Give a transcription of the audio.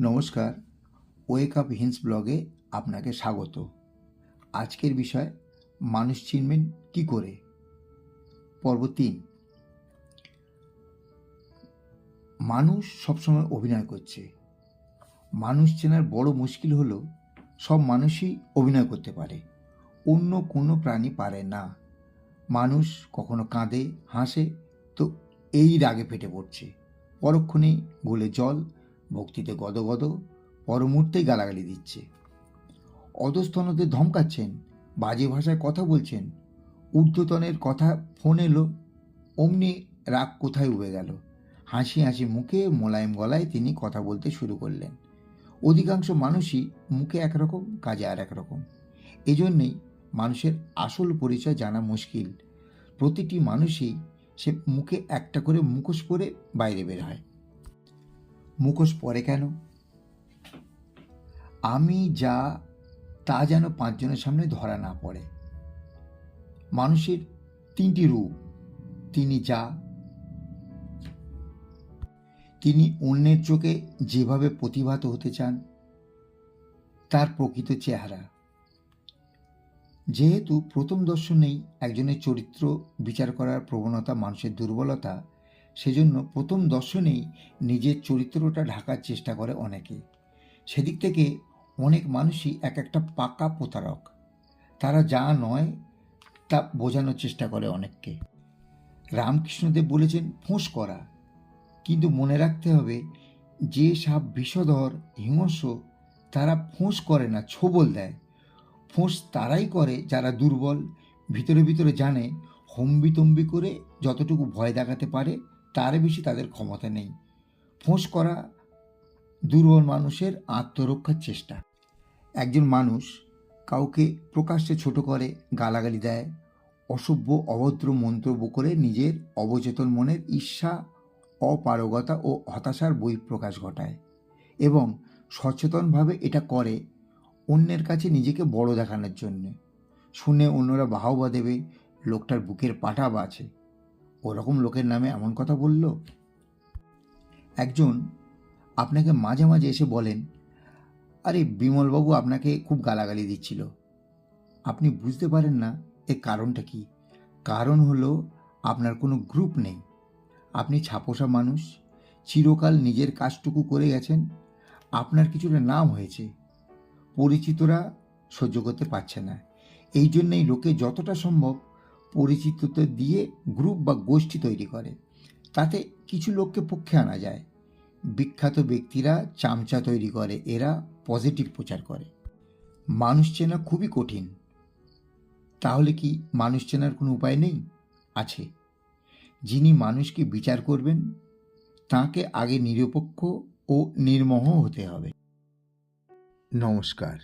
নমস্কার wake up hinge ব্লগে আপনাকে স্বাগত। আজকের বিষয়, মানুষ চিনবেন কি করে? পর্ব তিন। মানুষ সবসময় অভিনয় করছে। মানুষ চেনার বড় মুশকিল হলো, সব মানুষই অভিনয় করতে পারে। অন্য কোনো প্রাণী পারে না। মানুষ কখনো কাঁদে, হাসে, তো এই রাগে ফেটে পড়ছে। পরক্ষণেই গোলে জল ভক্তিতে গদগদ পরমুহূর্তেই গালাগালি দিচ্ছে। অধস্তনদের ধমকাচ্ছেন, বাজে ভাষায় কথা বলছেন, ঊর্ধ্বতনের কথা ফোন এলো, অমনি রাগ কোথায় উবে গেল? হাসি হাসি মুখে, মোলায়েম গলায় তিনি কথা বলতে শুরু করলেন। অধিকাংশ মানুষই মুখে একরকম, কাজে আর একরকম। এজন্যেই মানুষের আসল পরিচয় জানা মুশকিল। প্রতিটি মানুষই সে মুখে একটা করে মুখোশ পরে বাইরে বের হয়। মুখোশ পরে কেন? আমি যা, তা যেন পাঁচজনের সামনে ধরা না পড়ে। মানুষের তিনটি রূপ, তিনি যা, তিনি অন্যের চোখে যেভাবে প্রতিভাত হতে চান, তার প্রকৃত চেহারা। যেহেতু প্রথম দর্শনেই একজনের চরিত্র বিচার করার প্রবণতা মানুষের দুর্বলতা সেজন্য প্রথম দর্শনেই নিজের চরিত্রটা ঢাকার চেষ্টা করে অনেকে। সেদিক থেকে অনেক মানুষই এক একটা পাকা প্রতারক। তারা যা নয় তা বোঝানোর চেষ্টা করে অনেককে। রামকৃষ্ণদেব বলেছেন, ফোঁস করা। কিন্তু মনে রাখতে হবে, যে সাপ বিষধর, হিংস্র, তারা ফোঁস করে না, ছোবল দেয়। ফোঁস তারাই করে যারা দুর্বল, ভিতরে ভিতরে জানে, হম্বিতম্বি করে যতটুকু ভয় দেখাতে পারে তার বেশি তাদের ক্ষমতা নেই। ফোঁস করা দুর্বল মানুষের আত্মরক্ষার চেষ্টা। একজন মানুষ কাউকে প্রকাশ্যে ছোট করে গালাগালি দেয়, অসভ্য, অভদ্র মন্তব্য করে নিজের অবচেতন মনের ঈর্ষা, অপারগতা ও হতাশার বহিঃপ্রকাশ ঘটায় এবং সচেতনভাবে এটা করে অন্যের কাছে নিজেকে বড় দেখানোর জন্যে। শুনে অন্যরা বাহবা দেবে, লোকটার বুকের পাটা বাছে ওরকম লোকের নামে এমন কথা বলল? একজন আপনাকে মাঝে মাঝে এসে বলেন, আরে বিমলবাবু আপনাকে খুব গালাগালি দিচ্ছিল। আপনি বুঝতে পারেন না এর কারণটা কি। কারণ হলো আপনার কোনো গ্রুপ নেই। আপনি ছাপোষা মানুষ, চিরকাল নিজের কাজটুকু করে গেছেন, আপনার কিছুটা নাম হয়েছে। পরিচিতরা সহ্য করতে পারছে না। এই জন্যেই লোকে যতটা সম্ভব পরিচিততা দিয়ে গ্রুপ বা গোষ্ঠী তৈরি করে। তাতে কিছু লোককে পক্ষে আনা যায়। বিখ্যাত ব্যক্তিরা চামচা তৈরি করে, এরা পজিটিভ প্রচার করে। মানুষ চেনা খুবই কঠিন। তাহলে কি মানুষ চেনার কোনো উপায় নেই? আছে। যিনি মানুষকে বিচার করবেন, তাকে আগে নিরপেক্ষ ও নির্মোহ হতে হবে। নমস্কার।